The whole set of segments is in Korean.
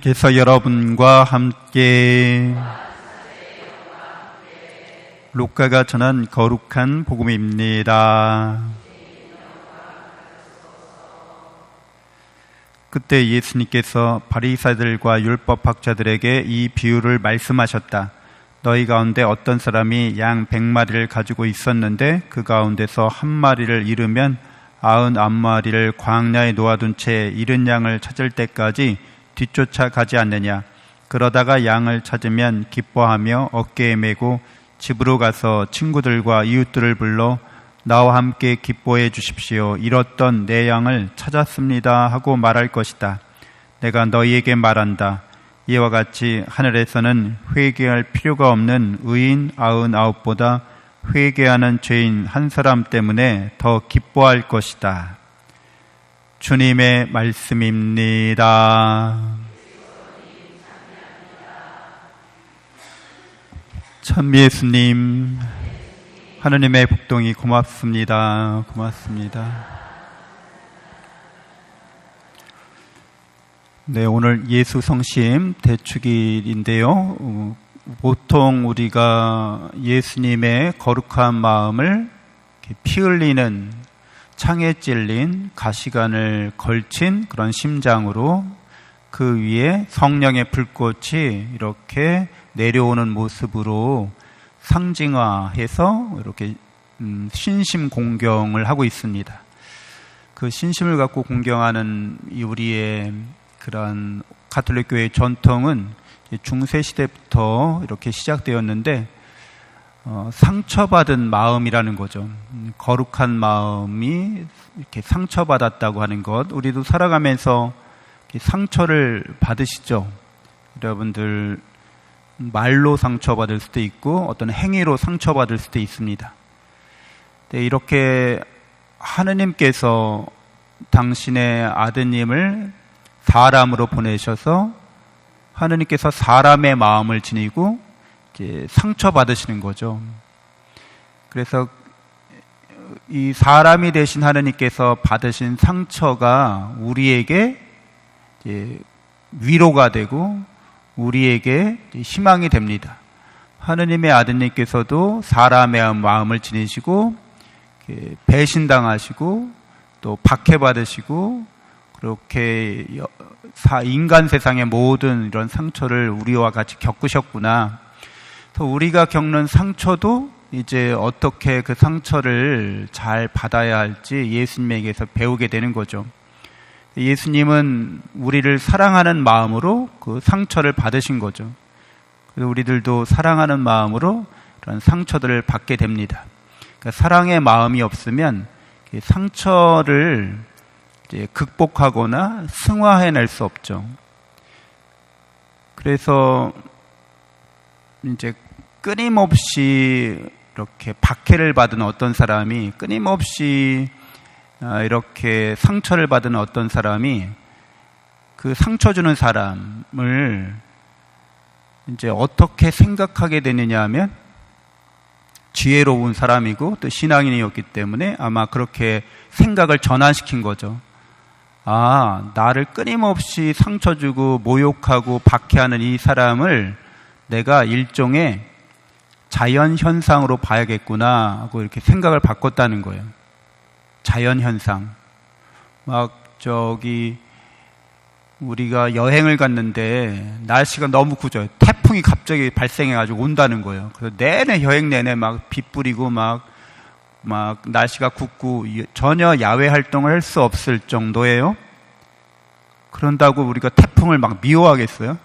께서 여러분과 함께 루카가 전한 거룩한 복음입니다. 그때 예수님께서 바리사들과 율법학자들에게 이 비유를 말씀하셨다. 너희 가운데 어떤 사람이 양 백마리를 가지고 있었는데 그 가운데서 한 마리를 잃으면 아흔 한 마리를 광야에 놓아둔 채 잃은 양을 찾을 때까지 뒤쫓아 가지 않느냐. 그러다가 양을 찾으면 기뻐하며 어깨에 메고 집으로 가서 친구들과 이웃들을 불러 나와 함께 기뻐해 주십시오. 잃었던 내 양을 찾았습니다. 하고 말할 것이다. 내가 너희에게 말한다. 이와 같이 하늘에서는 회개할 필요가 없는 의인 아흔 아홉보다 회개하는 죄인 한 사람 때문에 더 기뻐할 것이다. 주님의 말씀입니다. 천미 예수님, 하느님의 복동이 고맙습니다. 고맙습니다. 네, 오늘 예수 성심 대축일인데요. 어, 보통 우리가 예수님의 거룩한 마음을 피 흘리는 창에 찔린 가시관을 걸친 그런 심장으로 그 위에 성령의 불꽃이 이렇게 내려오는 모습으로 상징화해서 이렇게 음, 신심 공경을 하고 있습니다. 그 신심을 갖고 공경하는 우리의 그런 가톨릭 교회의 전통은 중세 시대부터 이렇게 시작되었는데 어, 상처받은 마음이라는 거죠. 음, 거룩한 마음이 이렇게 상처받았다고 하는 것. 우리도 살아가면서 상처를 받으시죠. 여러분들 말로 상처받을 수도 있고 어떤 행위로 상처받을 수도 있습니다. 네, 이렇게 하느님께서 당신의 아드님을 사람으로 보내셔서 하느님께서 사람의 마음을 지니고 이제 상처받으시는 거죠. 그래서 이 사람이 되신 하느님께서 받으신 상처가 우리에게 위로가 되고 우리에게 희망이 됩니다. 하느님의 아드님께서도 사람의 마음을 지니시고 배신당하시고 또 박해받으시고 그렇게 인간 세상의 모든 이런 상처를 우리와 같이 겪으셨구나. 또 우리가 겪는 상처도 이제 어떻게 그 상처를 잘 받아야 할지 예수님에게서 배우게 되는 거죠. 예수님은 우리를 사랑하는 마음으로 그 상처를 받으신 거죠. 그래서 우리들도 사랑하는 마음으로 그런 상처들을 받게 됩니다. 그러니까 사랑의 마음이 없으면 상처를 극복하거나 승화해낼 수 없죠. 그래서 이제 끊임없이 이렇게 박해를 받은 어떤 사람이 끊임없이 아, 이렇게 상처를 받은 어떤 사람이 그 상처 주는 사람을 이제 어떻게 생각하게 되느냐 하면 지혜로운 사람이고 또 신앙인이었기 때문에 아마 그렇게 생각을 전환시킨 거죠. 아, 나를 끊임없이 상처 주고 모욕하고 박해하는 이 사람을 내가 일종의 자연 현상으로 봐야겠구나 하고 이렇게 생각을 바꿨다는 거예요. 자연 현상. 막 저기 우리가 여행을 갔는데 날씨가 너무 구져요. 태풍이 갑자기 발생해가지고 온다는 거예요. 그래서 내내 여행 내내 막 비 뿌리고 막, 막 날씨가 굽고 전혀 야외 활동을 할 수 없을 정도예요. 그런다고 우리가 태풍을 막 미워하겠어요?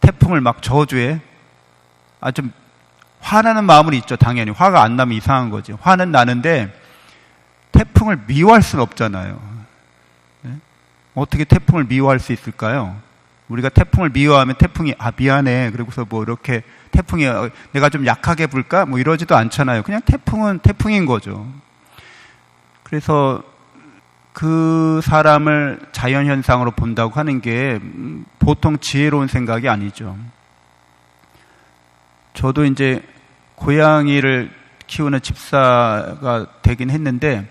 태풍을 막 저주해? 아, 좀 화나는 마음은 있죠, 당연히. 화가 안 나면 이상한 거지. 화는 나는데 태풍을 미워할 수는 없잖아요. 네? 어떻게 태풍을 미워할 수 있을까요? 우리가 태풍을 미워하면 태풍이 아 미안해 그리고서 뭐 이렇게 태풍이 어, 내가 좀 약하게 불까 뭐 이러지도 않잖아요. 그냥 태풍은 태풍인 거죠. 그래서 그 사람을 자연 현상으로 본다고 하는 게 보통 지혜로운 생각이 아니죠. 저도 이제 고양이를 키우는 집사가 되긴 했는데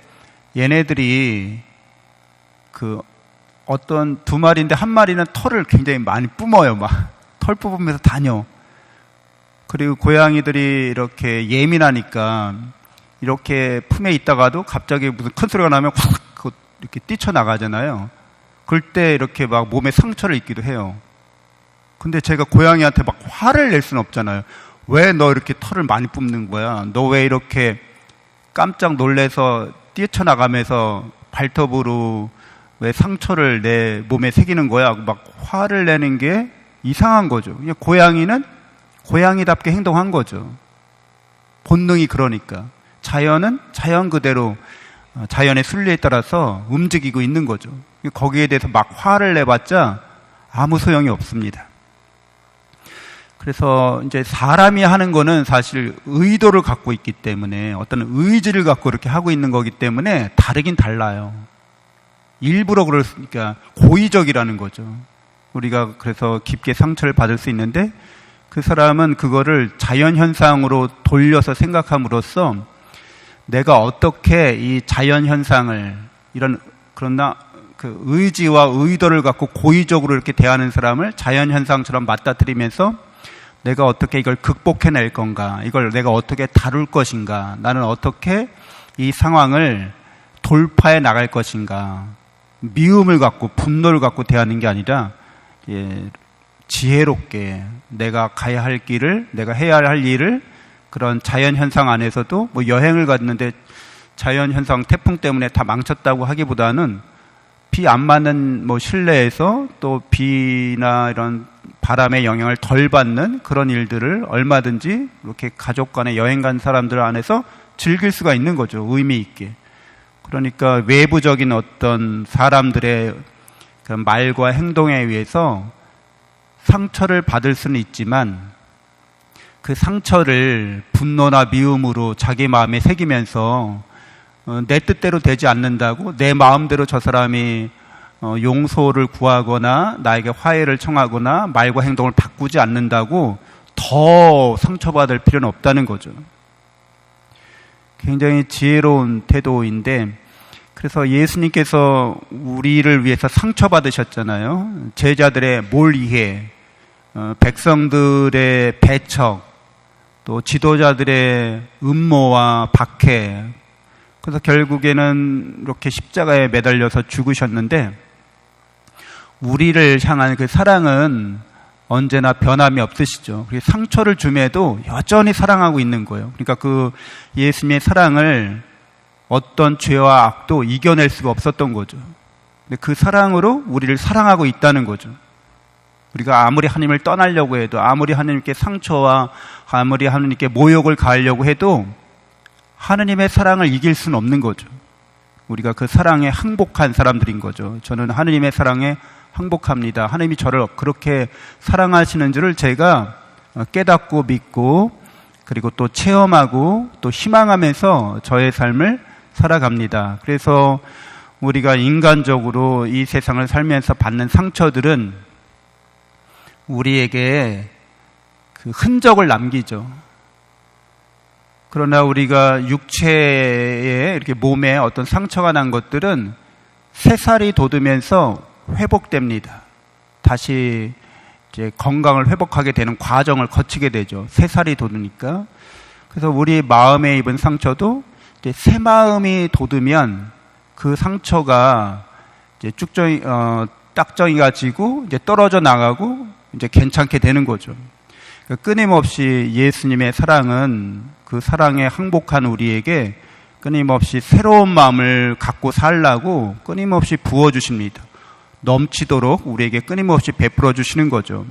얘네들이 그 어떤 두 마리인데 한 마리는 털을 굉장히 많이 뿜어요. 막 털 뽑으면서 다녀. 그리고 고양이들이 이렇게 예민하니까 이렇게 품에 있다가도 갑자기 무슨 큰 소리가 나면 확 이렇게 뛰쳐나가잖아요. 그럴 때 이렇게 막 몸에 상처를 입기도 해요. 근데 제가 고양이한테 막 화를 낼 수는 없잖아요. 왜 너 이렇게 털을 많이 뿜는 거야? 너 왜 이렇게 깜짝 놀래서 뛰쳐나가면서 발톱으로 왜 상처를 내 몸에 새기는 거야? 막 화를 내는 게 이상한 거죠. 고양이는 고양이답게 행동한 거죠. 본능이 그러니까. 자연은 자연 그대로 어, 자연의 순리에 따라서 움직이고 있는 거죠. 거기에 대해서 막 화를 내봤자 아무 소용이 없습니다. 그래서 이제 사람이 하는 거는 사실 의도를 갖고 있기 때문에 어떤 의지를 갖고 이렇게 하고 있는 거기 때문에 다르긴 달라요. 일부러 그러니까 고의적이라는 거죠. 우리가 그래서 깊게 상처를 받을 수 있는데 그 사람은 그거를 자연 현상으로 돌려서 생각함으로써 내가 어떻게 이 자연 현상을 이런 그러나 그 의지와 의도를 갖고 고의적으로 이렇게 대하는 사람을 자연 현상처럼 맞닥뜨리면서 내가 어떻게 이걸 극복해낼 건가? 이걸 내가 어떻게 다룰 것인가? 나는 어떻게 이 상황을 돌파해 나갈 것인가? 미움을 갖고 분노를 갖고 대하는 게 아니라 예, 지혜롭게 내가 가야 할 길을 내가 해야 할 일을 그런 자연 현상 안에서도 뭐 여행을 갔는데 자연 현상 태풍 때문에 다 망쳤다고 하기보다는 비 안 맞는 뭐 실내에서 또 비나 이런 바람의 영향을 덜 받는 그런 일들을 얼마든지 이렇게 가족 간에 여행 간 사람들 안에서 즐길 수가 있는 거죠. 의미 있게. 그러니까 외부적인 어떤 사람들의 그 말과 행동에 의해서 상처를 받을 수는 있지만 그 상처를 분노나 미움으로 자기 마음에 새기면서 어, 내 뜻대로 되지 않는다고 내 마음대로 저 사람이 어, 용서를 구하거나 나에게 화해를 청하거나 말과 행동을 바꾸지 않는다고 더 상처받을 필요는 없다는 거죠. 굉장히 지혜로운 태도인데 그래서 예수님께서 우리를 위해서 상처받으셨잖아요. 제자들의 몰이해, 어, 백성들의 배척, 또 지도자들의 음모와 박해. 그래서 결국에는 이렇게 십자가에 매달려서 죽으셨는데 우리를 향한 그 사랑은 언제나 변함이 없으시죠. 상처를 줌에도 여전히 사랑하고 있는 거예요. 그러니까 그 예수님의 사랑을 어떤 죄와 악도 이겨낼 수가 없었던 거죠. 근데 그 사랑으로 우리를 사랑하고 있다는 거죠. 우리가 아무리 하나님을 떠나려고 해도 아무리 하나님께 상처와 아무리 하나님께 모욕을 가하려고 해도 하나님의 사랑을 이길 수는 없는 거죠. 우리가 그 사랑에 항복한 사람들인 거죠. 저는 하나님의 사랑에 항복합니다. 하나님이 저를 그렇게 사랑하시는 줄을 제가 깨닫고 믿고 그리고 또 체험하고 또 희망하면서 저의 삶을 살아갑니다. 그래서 우리가 인간적으로 이 세상을 살면서 받는 상처들은 우리에게 그 흔적을 남기죠. 그러나 우리가 육체에 이렇게 몸에 어떤 상처가 난 것들은 새 살이 돋으면서 회복됩니다. 다시 이제 건강을 회복하게 되는 과정을 거치게 되죠. 새 살이 돋으니까. 그래서 우리 마음에 입은 상처도 새 마음이 돋으면 그 상처가 이제 쭉정이 어, 딱정이가 지고 이제 떨어져 나가고 이제 괜찮게 되는 거죠. 끊임없이 예수님의 사랑은 그 사랑에 항복한 우리에게 끊임없이 새로운 마음을 갖고 살라고 끊임없이 부어주십니다. 넘치도록 우리에게 끊임없이 베풀어 주시는 거죠.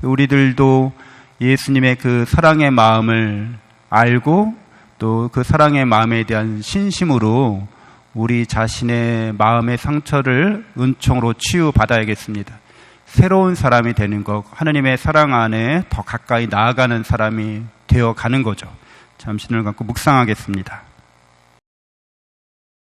우리들도 예수님의 그 사랑의 마음을 알고 또 그 사랑의 마음에 대한 신심으로 우리 자신의 마음의 상처를 은총으로 치유받아야겠습니다. 새로운 사람이 되는 것, 하느님의 사랑 안에 더 가까이 나아가는 사람이 되어 가는 거죠. 잠시 눈을 감고 묵상하겠습니다.